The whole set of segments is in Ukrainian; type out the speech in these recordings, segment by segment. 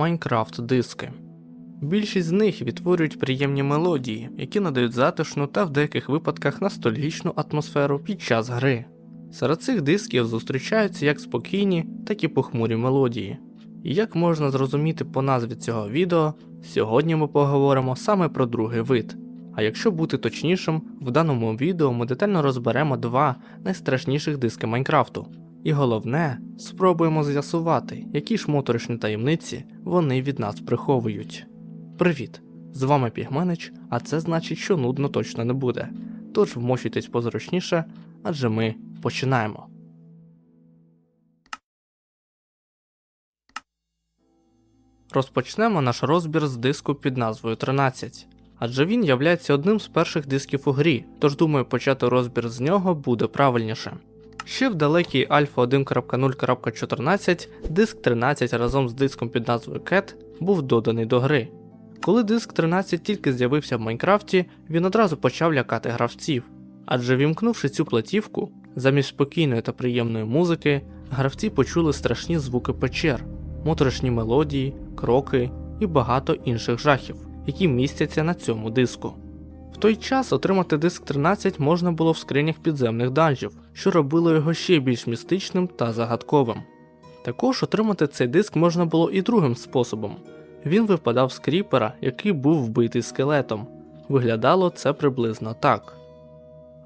Майнкрафт диски. Більшість з них відтворюють приємні мелодії, які надають затишну та в деяких випадках ностальгічну атмосферу під час гри. Серед цих дисків зустрічаються як спокійні, так і похмурі мелодії. І як можна зрозуміти по назві цього відео, сьогодні ми поговоримо саме про другий вид. А якщо бути точнішим, в даному відео ми детально розберемо два найстрашніших диски Майнкрафту. І головне, спробуємо з'ясувати, які ж моторошні таємниці вони від нас приховують. Привіт! З вами Пігменич, а це значить, що нудно точно не буде. Тож вмощуйтесь позручніше, адже ми починаємо. Розпочнемо наш розбір з диску під назвою 13, адже він являється одним з перших дисків у грі, тож думаю, почати розбір з нього буде правильніше. Ще в далекій Альфа 1.0.14 диск 13 разом з диском під назвою Cat був доданий до гри. Коли диск 13 тільки з'явився в Майнкрафті, він одразу почав лякати гравців. Адже вімкнувши цю платівку, замість спокійної та приємної музики, гравці почули страшні звуки печер, моторошні мелодії, кроки і багато інших жахів, які містяться на цьому диску. В той час отримати диск 13 можна було в скринях підземних данжів, що робило його ще більш містичним та загадковим. Також отримати цей диск можна було і другим способом. Він випадав з кріпера, який був вбитий скелетом. Виглядало це приблизно так.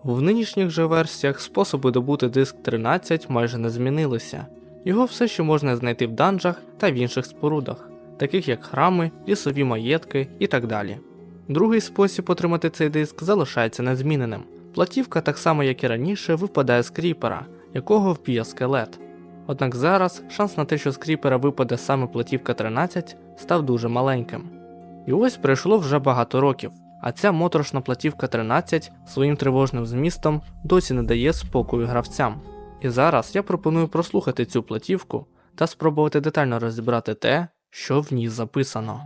В нинішніх же версіях способи добути диск 13 майже не змінилися. Його все ще можна знайти в данжах та в інших спорудах, таких як храми, лісові маєтки і так далі. Другий спосіб отримати цей диск залишається незміненим. Платівка, так само як і раніше, випадає з кріпера, якого вб'є скелет. Однак зараз шанс на те, що з кріпера випаде саме платівка 13, став дуже маленьким. І ось пройшло вже багато років, а ця моторошна платівка 13 своїм тривожним змістом досі не дає спокою гравцям. І зараз я пропоную прослухати цю платівку та спробувати детально розібрати те, що в ній записано.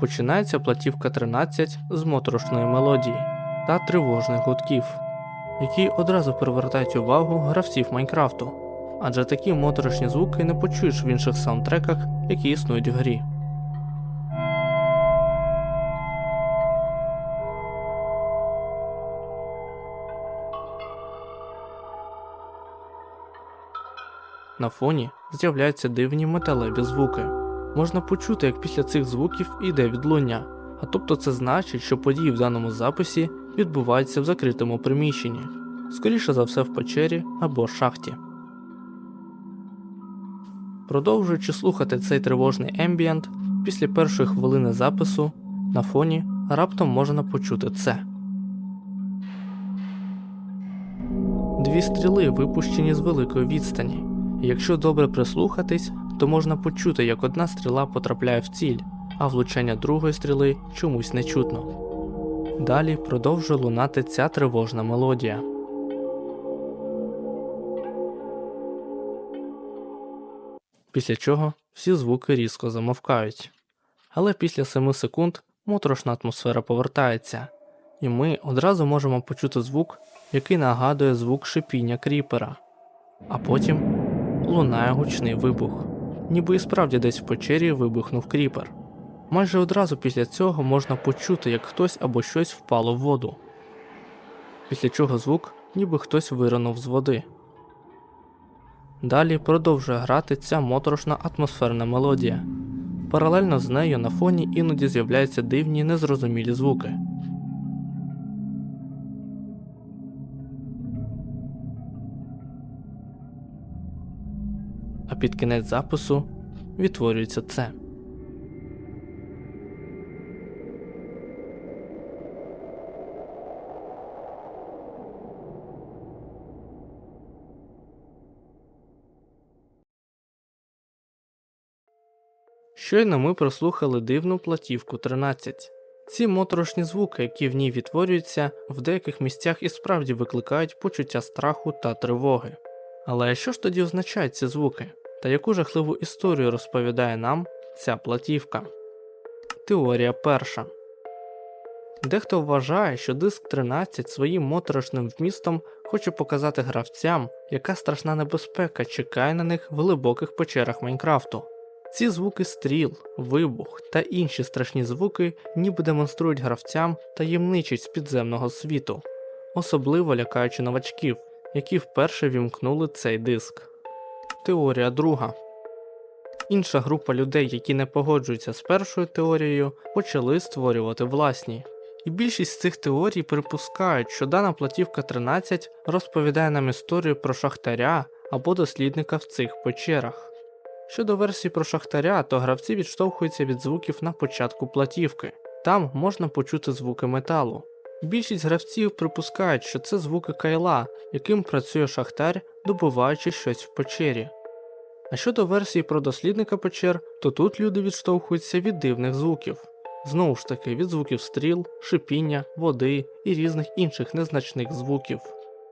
Починається платівка 13 з моторошної мелодії та тривожних гудків, які одразу привертають увагу гравців Майнкрафту, адже такі моторошні звуки не почуєш в інших саундтреках, які існують в грі. На фоні з'являються дивні металеві звуки. Можна почути, як після цих звуків іде відлуння, а тобто це значить, що події в даному записі відбуваються в закритому приміщенні, скоріше за все в печері або шахті. Продовжуючи слухати цей тривожний ембієнт, після першої хвилини запису на фоні раптом можна почути це. Дві стріли випущені з великої відстані. Якщо добре прислухатись, то можна почути, як одна стріла потрапляє в ціль, а влучання другої стріли чомусь не чутно. Далі продовжує лунати ця тривожна мелодія. Після чого всі звуки різко замовкають. Але після 7 секунд моторошна атмосфера повертається, і ми одразу можемо почути звук, який нагадує звук шипіння кріпера. А потім лунає гучний вибух, ніби і справді десь в печері вибухнув кріпер. Майже одразу після цього можна почути, як хтось або щось впало в воду, після чого звук, ніби хтось виринув з води. Далі продовжує грати ця моторошна атмосферна мелодія. Паралельно з нею на фоні іноді з'являються дивні незрозумілі звуки. а під кінець запису відтворюється це. Щойно ми прослухали дивну платівку 13. Ці моторошні звуки, які в ній відтворюються, в деяких місцях і справді викликають почуття страху та тривоги. Але що ж тоді означають ці звуки? Та яку жахливу історію розповідає нам ця платівка? Теорія перша. Дехто вважає, що диск 13 своїм моторошним вмістом хоче показати гравцям, яка страшна небезпека чекає на них в глибоких печерах Майнкрафту. Ці звуки стріл, вибух та інші страшні звуки ніби демонструють гравцям таємничість підземного світу, особливо лякаючи новачків, які вперше вімкнули цей диск. Теорія друга. Інша група людей, які не погоджуються з першою теорією, почали створювати власні. І більшість з цих теорій припускають, що дана платівка 13 розповідає нам історію про шахтаря або дослідника в цих печерах. Щодо версії про шахтаря, то гравці відштовхуються від звуків на початку платівки. Там можна почути звуки металу. Більшість гравців припускають, що це звуки кайла, яким працює шахтар, добуваючи щось в печері. А щодо версії про дослідника печер, то тут люди відштовхуються від дивних звуків. Знову ж таки, від звуків стріл, шипіння, води і різних інших незначних звуків.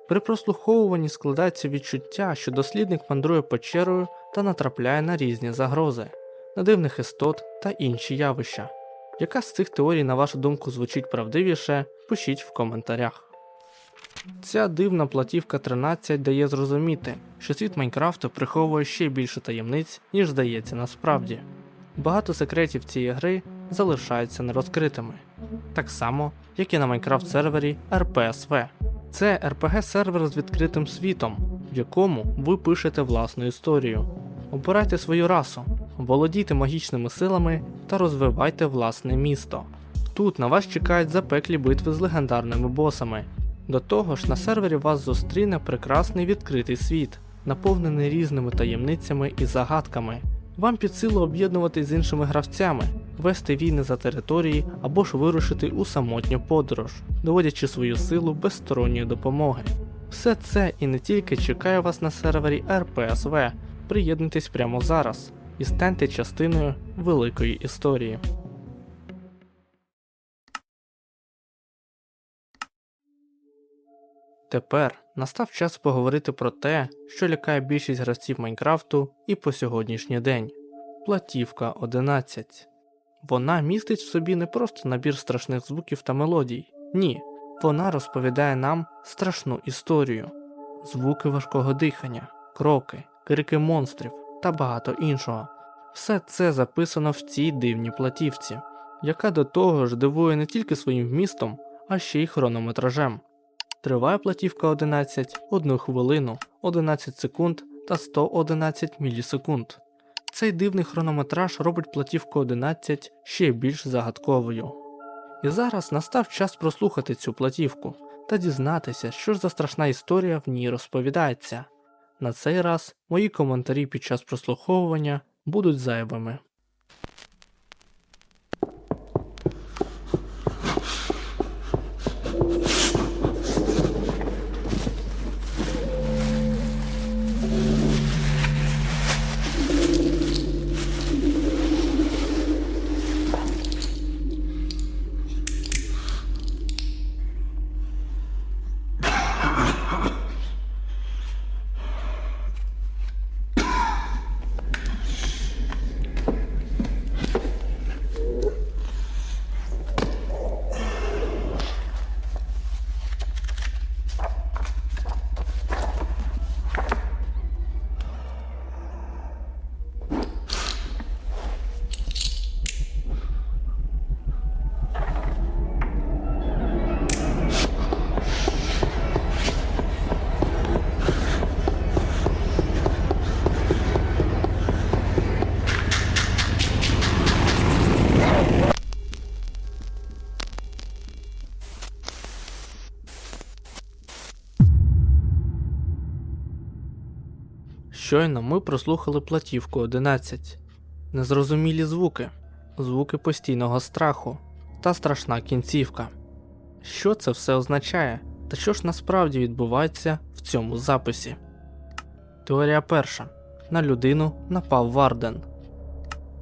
При прослуховуванні складається відчуття, що дослідник мандрує печерою та натрапляє на різні загрози, на дивних істот та інші явища. Яка з цих теорій, на вашу думку, звучить правдивіше, пишіть в коментарях. Ця дивна платівка 13 дає зрозуміти, що світ Майнкрафту приховує ще більше таємниць, ніж здається насправді. Багато секретів цієї гри залишаються нерозкритими, так само, як і на Майнкрафт сервері RPSV. Це RPG сервер з відкритим світом, в якому ви пишете власну історію. Обирайте свою расу, володійте магічними силами та розвивайте власне місто. Тут на вас чекають запеклі битви з легендарними босами. До того ж, на сервері вас зустріне прекрасний відкритий світ, наповнений різними таємницями і загадками. Вам під силу об'єднуватись з іншими гравцями, вести війни за території або ж вирушити у самотню подорож, доводячи свою силу без сторонньої допомоги. Все це і не тільки чекає вас на сервері RPSV. Приєднуйтесь прямо зараз і станьте частиною великої історії. Тепер настав час поговорити про те, що лякає більшість гравців Майнкрафту і по сьогоднішній день. Платівка 11. Вона містить в собі не просто набір страшних звуків та мелодій. Ні, вона розповідає нам страшну історію, звуки важкого дихання, кроки, крики монстрів та багато іншого. Все це записано в цій дивній платівці, яка до того ж дивує не тільки своїм вмістом, а ще й хронометражем. Триває платівка 11 1 хвилину, 11 секунд та 111 мілісекунд. Цей дивний хронометраж робить платівку 11 ще більш загадковою. І зараз настав час прослухати цю платівку та дізнатися, що ж за страшна історія в ній розповідається. На цей раз мої коментарі під час прослуховування будуть зайвими. Щойно ми прослухали платівку 11. Незрозумілі звуки, звуки постійного страху та страшна кінцівка. Що це все означає? Та що ж насправді відбувається в цьому записі? Теорія перша. На людину напав Варден.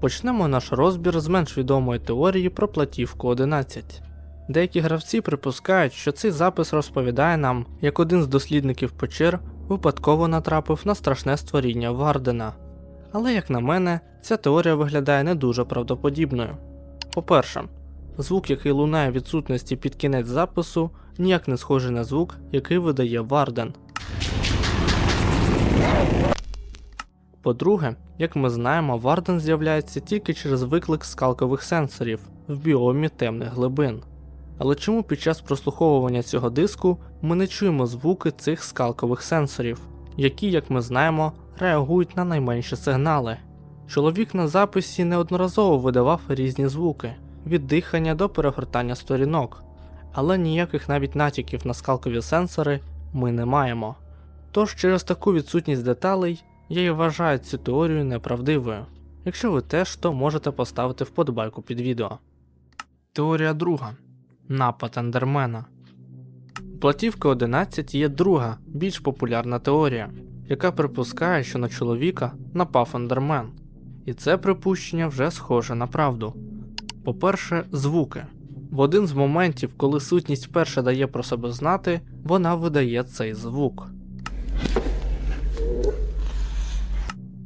Почнемо наш розбір з менш відомої теорії про платівку 11. Деякі гравці припускають, що цей запис розповідає нам, як один з дослідників печер випадково натрапив на страшне створіння Вардена. Але, як на мене, ця теорія виглядає не дуже правдоподібною. По-перше, звук, який лунає в відсутності під кінець запису, ніяк не схожий на звук, який видає Варден. По-друге, як ми знаємо, Варден з'являється тільки через виклик скалкових сенсорів в біомі темних глибин. Але чому під час прослуховування цього диску ми не чуємо звуки цих скалкових сенсорів, які, як ми знаємо, реагують на найменші сигнали? Чоловік на записі неодноразово видавав різні звуки від дихання до перегортання сторінок, але ніяких навіть натяків на скалкові сенсори ми не маємо. Тож через таку відсутність деталей я і вважаю цю теорію неправдивою. Якщо ви теж, то можете поставити вподобайку під відео. Теорія друга. Напад Ендермена. Платівка 11 є друга, більш популярна теорія, яка припускає, що на чоловіка напав Ендермен. І це припущення вже схоже на правду. По-перше, звуки. В один з моментів, коли сутність вперше дає про себе знати, вона видає цей звук.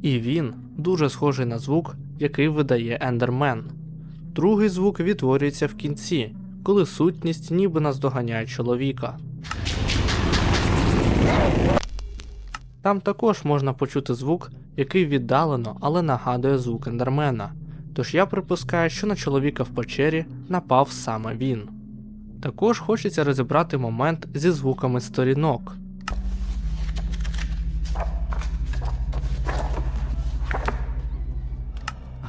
І він дуже схожий на звук, який видає Ендермен. Другий звук відтворюється в кінці, коли сутність ніби наздоганяє чоловіка. Там також можна почути звук, який віддалено, але нагадує звук ендермена. Тож я припускаю, що на чоловіка в печері напав саме він. Також хочеться розібрати момент зі звуками сторінок.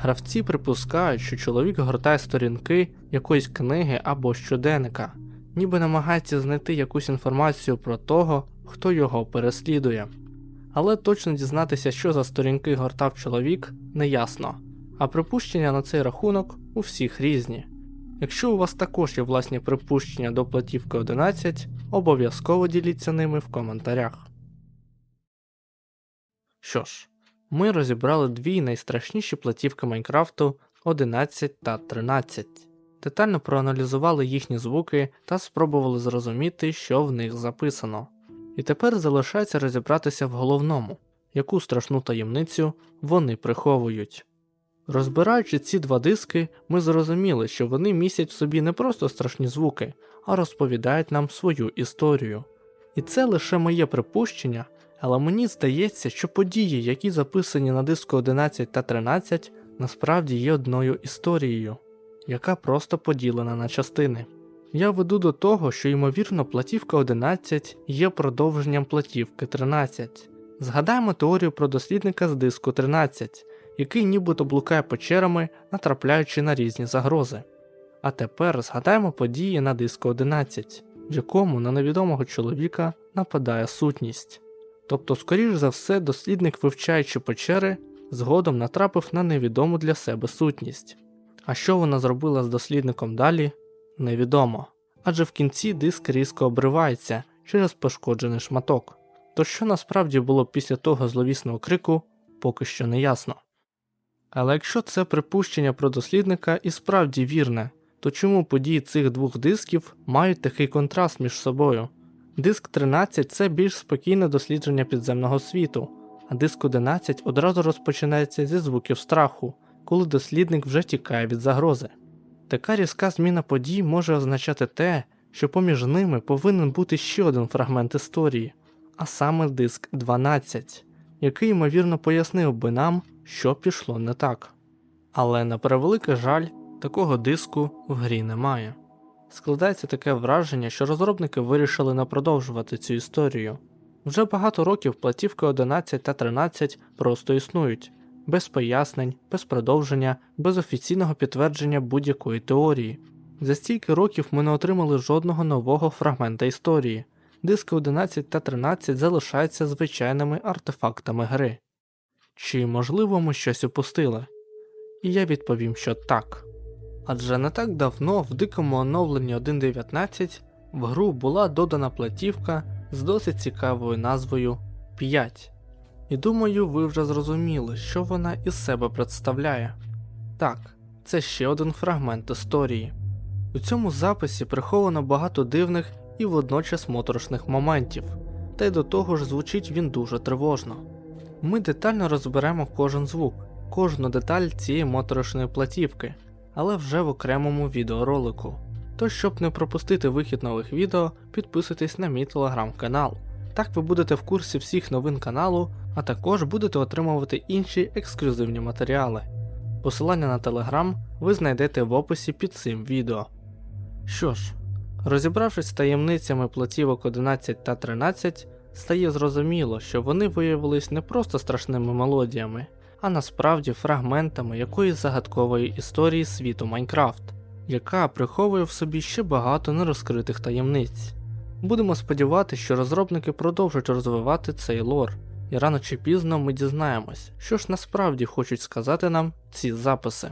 Гравці припускають, що чоловік гортає сторінки якоїсь книги або щоденника, ніби намагається знайти якусь інформацію про того, хто його переслідує. Але точно дізнатися, що за сторінки гортав чоловік, не ясно, а припущення на цей рахунок у всіх різні. Якщо у вас також є власні припущення до платівки 11, обов'язково діліться ними в коментарях. Що ж, ми розібрали дві найстрашніші платівки Майнкрафту 11 та 13. Детально проаналізували їхні звуки та спробували зрозуміти, що в них записано. І тепер залишається розібратися в головному, яку страшну таємницю вони приховують. Розбираючи ці два диски, ми зрозуміли, що вони містять в собі не просто страшні звуки, а розповідають нам свою історію. І це лише моє припущення, але мені здається, що події, які записані на диску 11 та 13, насправді є одною історією, яка просто поділена на частини. Я веду до того, що ймовірно платівка 11 є продовженням платівки 13. Згадаємо теорію про дослідника з диску 13, який нібито блукає печерами, натрапляючи на різні загрози. А тепер згадаємо події на диску 11, в якому на невідомого чоловіка нападає сутність. Тобто, скоріш за все, дослідник, вивчаючи печери, згодом натрапив на невідому для себе сутність. А що вона зробила з дослідником далі, невідомо. Адже в кінці диск різко обривається через пошкоджений шматок. То що насправді було після того зловісного крику, поки що не ясно. Але якщо це припущення про дослідника і справді вірне, то чому події цих двох дисків мають такий контраст між собою? Диск 13 це більш спокійне дослідження підземного світу, а диск 11 одразу розпочинається зі звуків страху, коли дослідник вже тікає від загрози. Така різка зміна подій може означати те, що поміж ними повинен бути ще один фрагмент історії, а саме диск 12, який ймовірно пояснив би нам, що пішло не так. Але на превеликий жаль, такого диску в грі немає. Складається таке враження, що розробники вирішили не продовжувати цю історію. Вже багато років платівки 11 та 13 просто існують, без пояснень, без продовження, без офіційного підтвердження будь-якої теорії. За стільки років ми не отримали жодного нового фрагмента історії. Диски 11 та 13 залишаються звичайними артефактами гри. Чи можливо ми щось упустили? І я відповім, що так. Адже не так давно в дикому оновленні 1.19 в гру була додана платівка з досить цікавою назвою 5. І думаю, ви вже зрозуміли, що вона із себе представляє. Так, це ще один фрагмент історії. У цьому записі приховано багато дивних і водночас моторошних моментів, та й до того ж звучить він дуже тривожно. Ми детально розберемо кожен звук, кожну деталь цієї моторошної платівки, але вже в окремому відеоролику. Тож, щоб не пропустити вихід нових відео, підписуйтесь на мій телеграм-канал. Так ви будете в курсі всіх новин каналу, а також будете отримувати інші ексклюзивні матеріали. Посилання на телеграм ви знайдете в описі під цим відео. Що ж, розібравшись з таємницями платівок 11 та 13, стає зрозуміло, що вони виявились не просто страшними мелодіями, а насправді фрагментами якоїсь загадкової історії світу Майнкрафт, яка приховує в собі ще багато нерозкритих таємниць. Будемо сподіватися, що розробники продовжать розвивати цей лор, і рано чи пізно ми дізнаємось, що ж насправді хочуть сказати нам ці записи.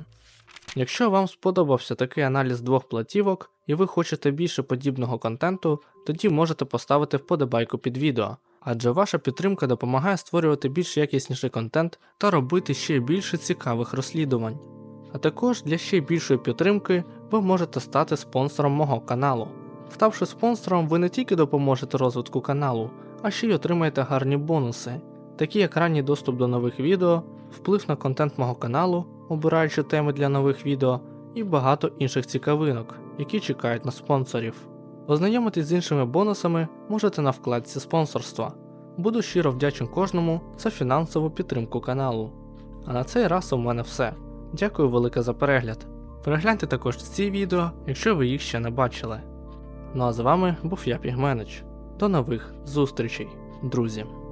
Якщо вам сподобався такий аналіз двох платівок і ви хочете більше подібного контенту, тоді можете поставити вподобайку під відео, адже ваша підтримка допомагає створювати більш якісніший контент та робити ще більше цікавих розслідувань. А також для ще більшої підтримки ви можете стати спонсором мого каналу. Ставши спонсором, ви не тільки допоможете розвитку каналу, а ще й отримаєте гарні бонуси, такі як ранній доступ до нових відео, вплив на контент мого каналу, обираючи теми для нових відео, і багато інших цікавинок, які чекають на спонсорів. Ознайомитись з іншими бонусами можете на вкладці спонсорства. Буду щиро вдячен кожному за фінансову підтримку каналу. А на цей раз у мене все. Дякую велике за перегляд. Перегляньте також ці відео, якщо ви їх ще не бачили. Ну а з вами був я Пігменич. До нових зустрічей, друзі!